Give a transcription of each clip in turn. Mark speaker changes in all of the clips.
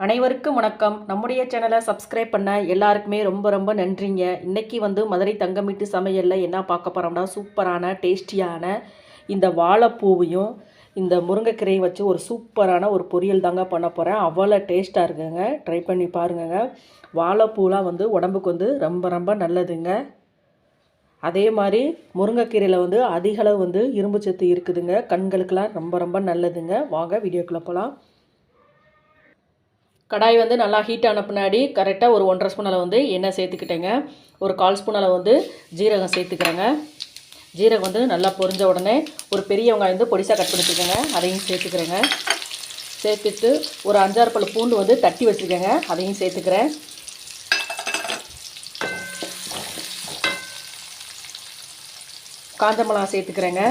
Speaker 1: அனைவருக்கும் வணக்கம். நம்முடைய சேனலை சப்ஸ்கிரைப் பண்ண எல்லாருக்குமே ரொம்ப ரொம்ப நன்றிங்க. இன்றைக்கி வந்து மதுரை தங்கமீட்டு சமையலில் என்ன பார்க்க போகிறோம்னா சூப்பரான டேஸ்டியான இந்த வாழைப்பூவையும் இந்த முருங்கைக்கீரையும் வச்சு ஒரு சூப்பரான ஒரு பொரியல் தாங்க பண்ண போகிறேன் அவ்வளோ டேஸ்ட்டாக இருக்குங்க. ட்ரை பண்ணி பாருங்கங்க. வாழைப்பூலாம் வந்து உடம்புக்கு வந்து ரொம்ப ரொம்ப நல்லதுங்க. அதே மாதிரி முருங்கைக்கீரையில் வந்து அதிகளவு வந்து இரும்பு சத்து இருக்குதுங்க. கண்களுக்கெலாம் ரொம்ப ரொம்ப நல்லதுங்க. வாங்க வீடியோக்குள்ளே போகலாம் கடாய் வந்து நல்லா ஹீட் ஆன பின்னாடி கரெக்டாக ஒரு ஒன்றரை ஸ்பூன் அளவு வந்து எண்ணெய் சேர்த்துக்கிட்டேங்க. ஒரு கால் ஸ்பூன் அளவு வந்து ஜீரகம் சேர்த்துக்கிறேங்க. ஜீரகம் வந்து நல்லா பொரிஞ்ச உடனே ஒரு பெரிய வெங்காயம் வந்து பொடிசாக கட் பண்ணிட்டுருக்கேங்க. அதையும் சேர்த்துக்கிறேங்க. சேர்த்துட்டு ஒரு அஞ்சாறு பல் பூண்டு வந்து தட்டி வச்சுருக்கேங்க. அதையும் சேர்த்துக்கிறேன். காஞ்ச மிளகா சேர்த்துக்கிறேங்க.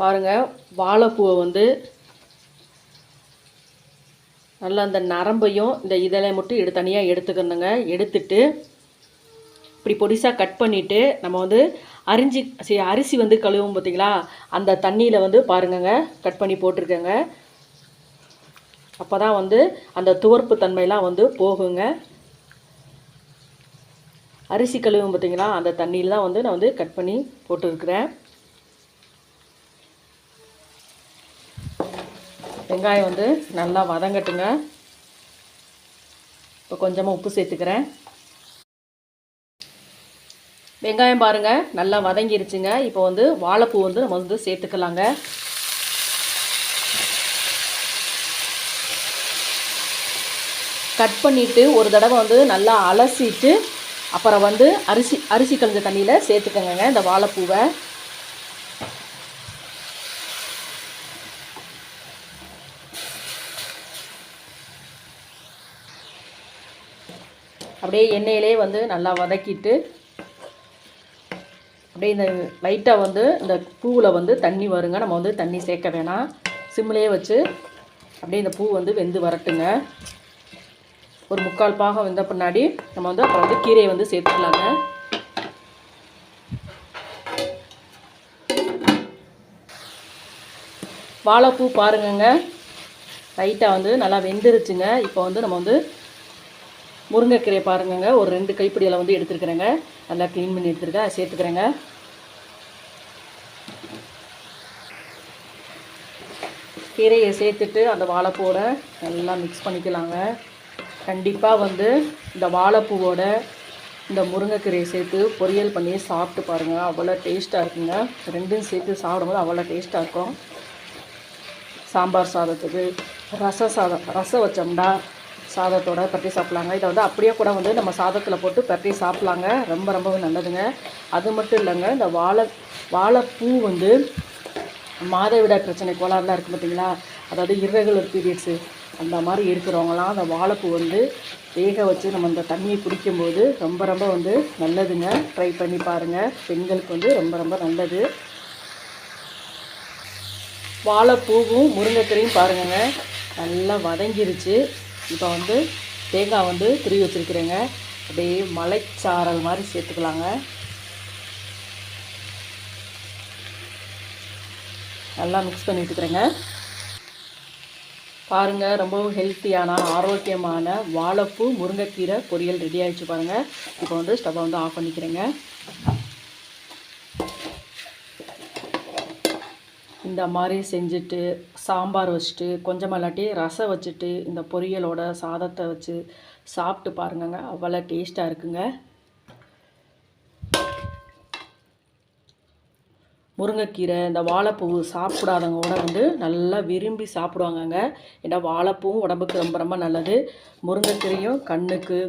Speaker 1: பாருங்கள் வாழைப்பூவை வந்து நல்லா அந்த நரம்பையும் இந்த இதழை மட்டும் எடு தனியாக எடுத்துக்கணுங்க. எடுத்துட்டு இப்படி பொடிசாக கட் பண்ணிவிட்டு நம்ம வந்து அரிஞ்சி சரி அரிசி வந்து கழுவும் பார்த்தீங்களா அந்த தண்ணியில் வந்து பாருங்கங்க. கட் பண்ணி போட்டிருக்கேங்க. அப்போ தான் வந்து அந்த துவர்ப்பு தன்மையெல்லாம் வந்து போகுங்க. அரிசி கழுவும் பார்த்தீங்களா அந்த தண்ணியில் தான் வந்து நான் வந்து கட் பண்ணி போட்டுருக்குறேன். வெங்காயம் வந்து நல்லா வதங்கட்டுங்க. இப்போ கொஞ்சமாக உப்பு சேர்த்துக்கிறேன். வெங்காயம் பாருங்கள் நல்லா வதங்கிருச்சுங்க. இப்போ வந்து வாழைப்பூ வந்து நம்ம வந்து சேர்த்துக்கலாங்க. கட் பண்ணிவிட்டு ஒரு தடவை வந்து நல்லா அலசிட்டு அப்புறம் வந்து அரிசி அரிசி கலந்த தண்ணியில் சேர்த்துக்கோங்க இந்த வாழைப்பூவை. அப்படியே எண்ணெயிலே வந்து நல்லா வதக்கிட்டு அப்படியே இந்த லைட்டாக வந்து இந்த பூவில் வந்து தண்ணி வருங்க. நம்ம வந்து தண்ணி சேர்க்க வேணாம். சிம்லேயே வச்சு அப்படியே இந்த பூ வந்து வெந்து வரட்டுங்க. ஒரு முக்கால் பாகம் வெந்த பின்னாடி நம்ம வந்து அப்புறம் வந்து கீரையை வந்து சேர்த்துக்கலாங்க. வாழைப்பூ பாருங்கங்க. லைட்டாக வந்து நல்லா வெந்துருச்சுங்க. இப்போ வந்து நம்ம வந்து முருங்கைக்கீரையை பாருங்கங்க. ஒரு ரெண்டு கைப்பிடியில் வந்து எடுத்துருக்குறேங்க. நல்லா க்ளீன் பண்ணி எடுத்துருக்கேன். சேர்த்துக்கிறேங்க. கீரையை சேர்த்துட்டு அந்த வாழைப்பூவோட நல்லா மிக்ஸ் பண்ணிக்கலாங்க. கண்டிப்பாக வந்து இந்த வாழைப்பூவோட இந்த முருங்கைக்கீரையை சேர்த்து பொரியல் பண்ணி சாப்பிட்டு பாருங்கள் அவ்வளோ டேஸ்ட்டாக இருக்குங்க. ரெண்டும் சேர்த்து சாப்பிடும்போது அவ்வளோ டேஸ்ட்டாக இருக்கும். சாம்பார் சாதத்துக்கு ரச சாதம் ரசம் வச்சோம்னா சாதத்தோட பரட்டி சாப்பிட்லாங்க. இதை வந்து அப்படியே கூட வந்து நம்ம சாதத்தில் போட்டு பரட்டி சாப்பிட்லாங்க. ரொம்ப ரொம்பவே நல்லதுங்க. அது மட்டும் இல்லைங்க இந்த வாழை வாழைப்பூ வந்து மாதவிடாய் பிரச்சனை கோளாறுலாம் இருக்குது பார்த்தீங்களா? அதாவது இரகுலர் பீரியட்ஸு அந்த மாதிரி இருக்கிறவங்களாம் அந்த வாழைப்பூ வந்து வேக வச்சு நம்ம இந்த தண்ணியை குடிக்கும்போது ரொம்ப ரொம்ப வந்து நல்லதுங்க. ட்ரை பண்ணி பாருங்கள் பெண்களுக்கு வந்து ரொம்ப ரொம்ப நல்லது. வாழைப்பூவும் முருங்கைக்கீரையும் பாருங்கங்க. நல்லா வதங்கிருச்சு. இப்போ வந்து தேங்காய் வந்து துருவி வச்சுருக்கிறேங்க. அப்படியே மலைச்சாரல் மாதிரி சேர்த்துக்கலாங்க. நல்லா மிக்ஸ் பண்ணி விட்டுக்கிறேங்க பாருங்கள் ரொம்பவும் ஹெல்த்தியான ஆரோக்கியமான வாழைப்பூ முருங்கைக்கீரை பொரியல் ரெடி ஆகிடுச்சு பாருங்கள் இப்போ வந்து ஸ்டவ்வை வந்து ஆஃப் பண்ணிக்கிறேங்க. இந்த மாதிரி செஞ்சுட்டு சாம்பார் வச்சுட்டு கொஞ்சம் இல்லாட்டி ரசம் வச்சுட்டு இந்த பொரியலோட சாதத்தை வச்சு சாப்பிட்டு பாருங்கங்க. அவ்வளோ டேஸ்ட்டாக இருக்குங்க. முருங்கைக்கீரை இந்த வாழைப்பூ சாப்பிடாதவங்க கூட வந்து நல்லா விரும்பி சாப்பிடுவாங்கங்க. ஏன்னா வாழைப்பூவும் உடம்புக்கு ரொம்ப ரொம்ப நல்லது. முருங்கைக்கீரையும் கண்ணுக்கு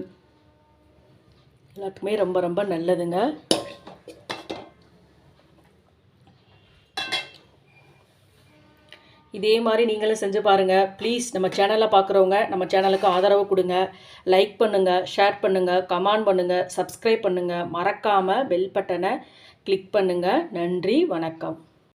Speaker 1: எல்லாத்துக்குமே ரொம்ப ரொம்ப நல்லதுங்க. இதே மாதிரி நீங்களும் செஞ்சு பாருங்கள் ப்ளீஸ் நம்ம சேனலில் பார்க்குறவங்க நம்ம சேனலுக்கு ஆதரவு கொடுங்க. லைக் பண்ணுங்கள் ஷேர் பண்ணுங்கள் கமெண்ட் பண்ணுங்கள் சப்ஸ்கிரைப் பண்ணுங்கள் மறக்காமல் பெல் பட்டனை கிளிக் பண்ணுங்கள் நன்றி வணக்கம்.